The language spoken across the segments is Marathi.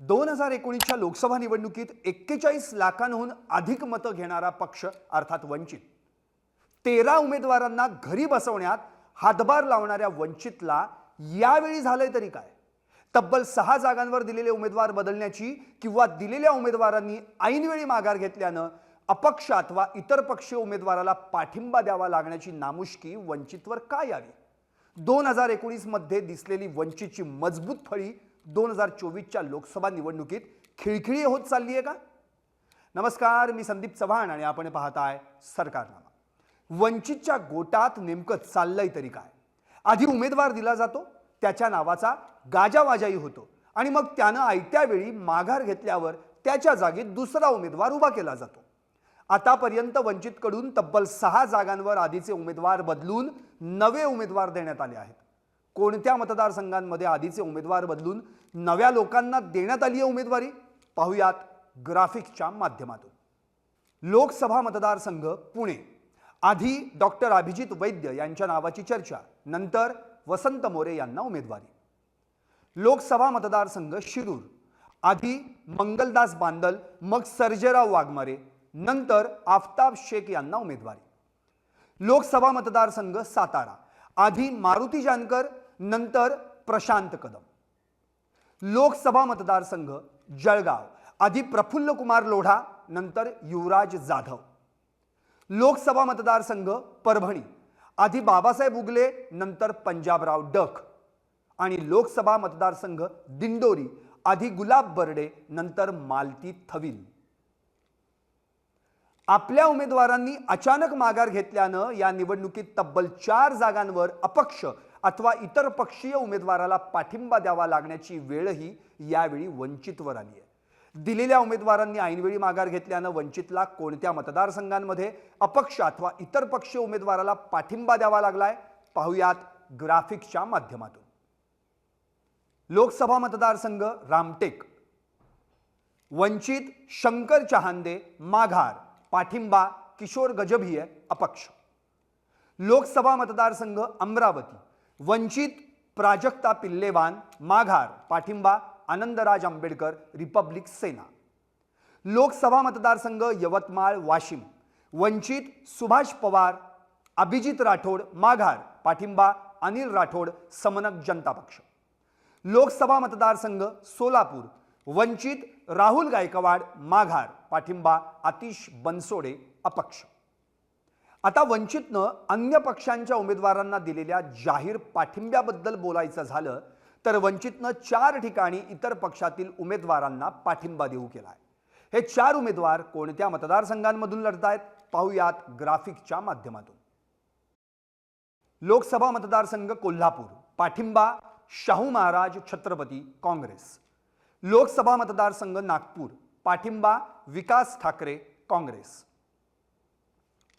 दोन हजार एकोणीसच्या लोकसभा निवडणुकीत एक्केचाळीस लाखांहून अधिक मतं घेणारा पक्ष अर्थात वंचित. तेरा उमेदवारांना घरी बसवण्यात हातभार लावणाऱ्या वंचितला यावेळी झालंय तरी काय? तब्बल सहा जागांवर दिलेले उमेदवार बदलण्याची किंवा दिलेल्या उमेदवारांनी ऐनवेळी माघार घेतल्यानं अपक्ष अथवा इतर पक्षीय उमेदवाराला पाठिंबा द्यावा लागण्याची नामुष्की वंचितवर का यावी? दोन हजार एकोणीसमध्ये दिसलेली वंचितची मजबूत फळी दोन हजार चोवीसच्या लोकसभा निवडणुकीत खिळखिळी होत चालली आहे का? नमस्कार मी संदीप चव्हाण आणि आपण पाहताय सरकारनामा. वंचितच्या गोटात नेमकं चाललंय तरी काय? आधी उमेदवार दिला जातो त्याच्या नावाचा गाजावाजाही होतो आणि मग त्यानं आयत्या वेळी माघार घेतल्यावर त्याच्या जागी दुसरा उमेदवार उभा केला जातो. आतापर्यंत वंचितकडून तब्बल सहा जागांवर आधीचे उमेदवार बदलून नवे उमेदवार देण्यात आले आहेत. कोणत्या मतदारसंघांमध्ये आधीचे उमेदवार बदलून नव्या लोकांना देण्यात आली आहे उमेदवारी. पाहूयात ग्राफिकच्या माध्यमातून. लोकसभा मतदारसंघ पुणे. आधी डॉक्टर अभिजित वैद्य यांच्या नावाची चर्चा नंतर वसंत मोरे यांना उमेदवारी. लोकसभा मतदारसंघ शिरूर. आधी मंगलदास बांदल मग सर्जेराव वाघमारे नंतर आफताब शेख यांना उमेदवारी. लोकसभा मतदारसंघ सातारा. आधी मारुती जानकर नंतर प्रशांत कदम. लोकसभा मतदारसंघ जळगाव. आधी प्रफुल्ल कुमार लोढा नंतर युवराज जाधव. लोकसभा मतदारसंघ परभणी. आधी बाबासाहेब उगले नंतर पंजाबराव डक आणि लोकसभा मतदारसंघ दिंडोरी. आधी गुलाब बर्डे नंतर मालती थविल. आपल्या उमेदवारांनी अचानक माघार घेतल्यानं या निवडणुकीत तब्बल चार जागांवर अपक्ष अथवा इतर पक्षीय उमेदवाराला पाठिंबा द्यावा लागण्याची वेळही यावेळी वंचितवर आली आहे. दिलेल्या उमेदवारांनी ऐनवेळी माघार घेतल्यानं वंचितला कोणत्या मतदारसंघांमध्ये अपक्ष अथवा इतर पक्षीय उमेदवाराला पाठिंबा द्यावा लागलाय पाहुयात ग्राफिक्सच्या माध्यमातून. लोकसभा मतदारसंघ रामटेक. वंचित शंकर चहांदे माघार. पाठिंबा किशोर गजभिये अपक्ष. लोकसभा मतदारसंघ अमरावती. वंचित प्राजक्ता पिल्लेवान माघार पाठिंबा आनंदराज आंबेडकर रिपब्लिक सेना. लोकसभा मतदारसंघ यवतमाळ वाशिम. वंचित सुभाष पवार अभिजित राठोड माघार पाठिंबा अनिल राठोड समनक जनता पक्ष. लोकसभा मतदारसंघ सोलापूर. वंचित राहुल गायकवाड माघार पाठिंबा आतिश बनसोडे अपक्ष. आता वंचितनं अन्य पक्षांच्या उमेदवारांना दिलेल्या जाहीर पाठिंब्याबद्दल बोलायचं झालं तर वंचितनं चार ठिकाणी इतर पक्षातील उमेदवारांना पाठिंबा देऊ केला आहे हे चार उमेदवार कोणत्या मतदारसंघांमधून लढतायत पाहुयात ग्राफिकच्या माध्यमातून. लोकसभा मतदारसंघ कोल्हापूर पाठिंबा शाहू महाराज छत्रपती काँग्रेस. लोकसभा मतदारसंघ नागपूर पाठिंबा विकास ठाकरे काँग्रेस.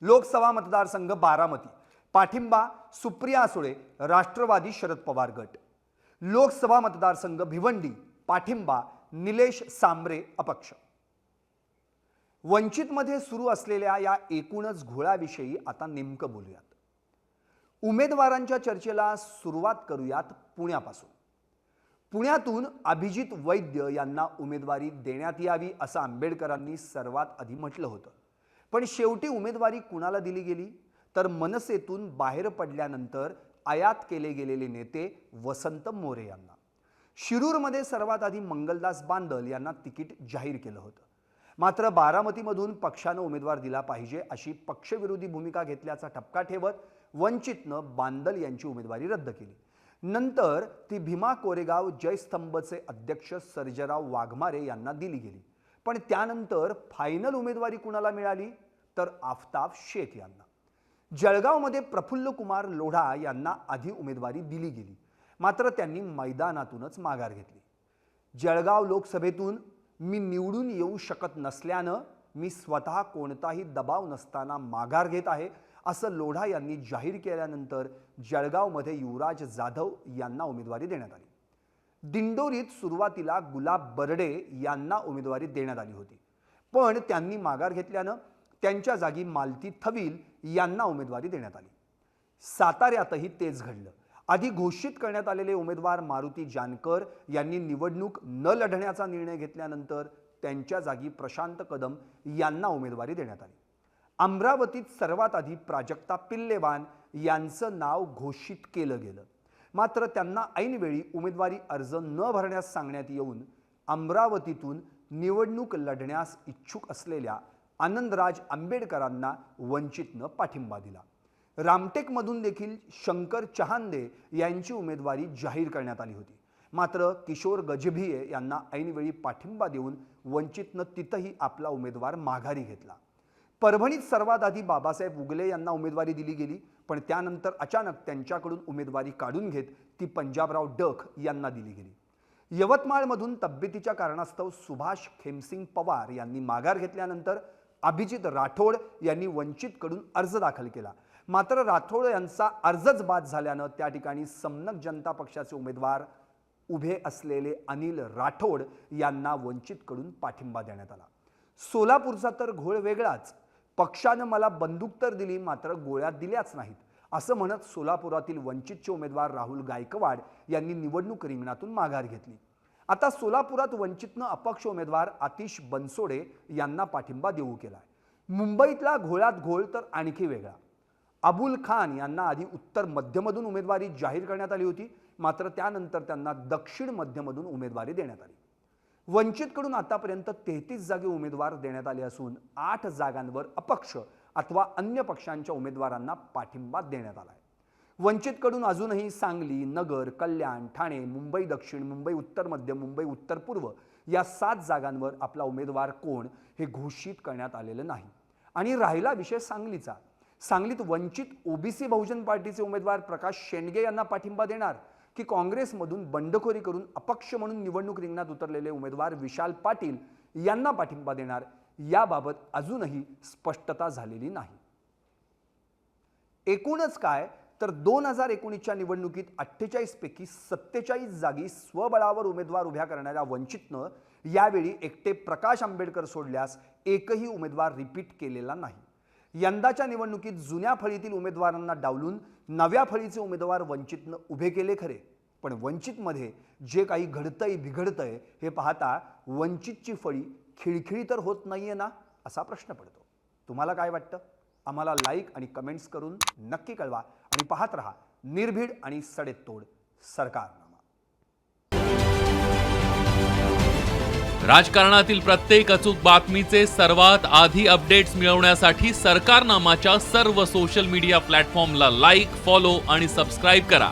लोकसभा मतदारसंघ बारामती पाठिंबा सुप्रिया आसुळे राष्ट्रवादी शरद पवार गट. लोकसभा मतदारसंघ भिवंडी पाठिंबा निलेश सांबरे अपक्ष. वंचितमध्ये सुरू असलेल्या या एकूणच घोळाविषयी आता नेमकं बोलूयात. उमेदवारांच्या चर्चेला सुरुवात करूयात पुण्यापासून. पुण्यातून अभिजित वैद्य यांना उमेदवारी देण्यात यावी असं आंबेडकरांनी सर्वात आधी म्हटलं होतं. पण शेवटी उमेदवारी कुणाला दिली गेली? तर मनसेतून बाहेर पडल्यानंतर आयात केले गेलेले नेते वसंत मोरे यांना. शिरूरमध्ये सर्वात आधी मंगलदास बांदल यांना तिकीट जाहीर केलं होतं. मात्र बारामतीमधून पक्षानं उमेदवार दिला पाहिजे अशी पक्षविरोधी भूमिका घेतल्याचा ठपका ठेवत वंचितनं बांदल यांची उमेदवारी रद्द केली. नंतर ती भीमा कोरेगाव जयस्तंभचे अध्यक्ष सर्जराव वाघमारे यांना दिली गेली. पण त्यानंतर फायनल उमेदवारी कुणाला मिळाली? तर आफताब शेख यांना. जळगावमध्ये प्रफुल्ल कुमार लोढा यांना आधी उमेदवारी दिली गेली. मात्र त्यांनी मैदानातूनच माघार घेतली. जळगाव लोकसभेतून मी निवडून येऊ शकत नसल्यानं मी स्वतः कोणताही दबाव नसताना माघार घेत आहे असं लोढा यांनी जाहीर केल्यानंतर जळगावमध्ये युवराज जाधव यांना उमेदवारी देण्यात आली. दिंडोरीत सुरुवातीला गुलाब बर्डे यांना उमेदवारी देण्यात आली होती. पण त्यांनी माघार घेतल्यानं त्यांच्या जागी मालती थविल यांना उमेदवारी देण्यात आली. साताऱ्यातही तेच घडलं. आधी घोषित करण्यात आलेले उमेदवार मारुती जानकर यांनी निवडणूक न लढण्याचा निर्णय घेतल्यानंतर त्यांच्या जागी प्रशांत कदम यांना उमेदवारी देण्यात आली. अमरावतीत सर्वात आधी प्राजक्ता पिल्लेवान यांचं नाव घोषित केलं गेलं. मात्र त्यांना ऐनवेळी उमेदवारी अर्ज न भरण्यास सांगण्यात येऊन अमरावतीतून निवडणूक लढण्यास इच्छुक असलेल्या आनंदराज आंबेडकरांना वंचितनं पाठिंबा दिला. रामटेकमधून देखील शंकर चहांदे यांची उमेदवारी जाहीर करण्यात आली होती. मात्र किशोर गजभिये यांना ऐनवेळी पाठिंबा देऊन वंचितनं तिथंही आपला उमेदवार माघारी घेतला. परभणीत सर्वात आधी बाबासाहेब उगले यांना उमेदवारी दिली गेली पण त्यानंतर अचानक त्यांच्याकडून उमेदवारी काढून घेत ती पंजाबराव डक यांना दिली गेली. यवतमाळमधून तब्येतीच्या कारणास्तव सुभाष खेमसिंग पवार यांनी माघार घेतल्यानंतर अभिजित राठोड यांनी वंचितकडून अर्ज दाखल केला. मात्र राठोड यांचा अर्जच बाद झाल्यानं त्या ठिकाणी समनक जनता पक्षाचे उमेदवार उभे असलेले अनिल राठोड यांना वंचितकडून पाठिंबा देण्यात आला. सोलापूरचा तर घोळ वेगळाच पक्षानं मला बंदूक तर दिली मात्र गोळ्या दिल्याच नाहीत असं म्हणत सोलापुरातील वंचितचे उमेदवार राहुल गायकवाड यांनी निवडणूक रिंगणातून माघार घेतली. आता सोलापुरात वंचितनं अपक्ष उमेदवार आतिश बनसोडे यांना पाठिंबा देऊ केलाय. मुंबईतला घोळात घोळ तर आणखी वेगळा. अबुल खान यांना आधी उत्तर मध्यमधून उमेदवारी जाहीर करण्यात आली होती मात्र त्यानंतर त्यांना दक्षिण मध्यमधून उमेदवारी देण्यात आली. वंचितकडून आतापर्यंत तेहतीस जागी उमेदवार देण्यात आले असून आठ जागांवर अपक्ष अथवा अन्य पक्षांच्या उमेदवारांना पाठिंबा देण्यात आला आहे वंचितकडून अजूनही सांगली नगर कल्याण ठाणे मुंबई दक्षिण मुंबई उत्तर मध्य मुंबई उत्तर पूर्व या सात जागांवर आपला उमेदवार कोण हे घोषित करण्यात आलेलं नाही. आणि राहिला विषय सांगलीचा. सांगलीत वंचित ओबीसी बहुजन पार्टीचे उमेदवार प्रकाश शेंडगे यांना पाठिंबा देणार. की काँग्रेसमधून बंडखोरी करून अपक्ष म्हणून निवडणूक रिंगणात उतरलेले उमेदवार विशाल पाटील यांना पाठिंबा देणार याबाबत अजूनही स्पष्टता झालेली नाही. एकूणच काय तर दोन हजार एकोणीसच्या निवडणुकीत अठ्ठेचाळीस पैकी सत्तेचाळीस जागी स्वबळावर उमेदवार उभ्या करणाऱ्या वंचितनं यावेळी एकटे प्रकाश आंबेडकर सोडल्यास एकही उमेदवार रिपीट केलेला नाही. यंदाच्या निवडणुकीत जुन्या फळीतील उमेदवारांना डावलून नव्या फळीचे उमेदवार वंचितनं उभे केले खरे. पण वंचितमध्ये जे काही घडतंय बिघडतंय हे पाहता वंचितची फळी खिळखिळी तर होत नाही आहे ना असा प्रश्न पडतो. तुम्हाला काय वाटतं? आम्हाला लाईक आणि कमेंट्स करून नक्की कळवा आणि पाहत रहा निर्भीड आणि सडेतोड सरकारनामा. राजकारणातील प्रत्येक अचूक बातमीचे सर्वात आधी अपडेट्स मिळवण्यासाठी सरकारनामाच्या सर्व सोशल मीडिया प्लॅटफॉर्मला लाईक फॉलो आणि सबस्क्राईब करा.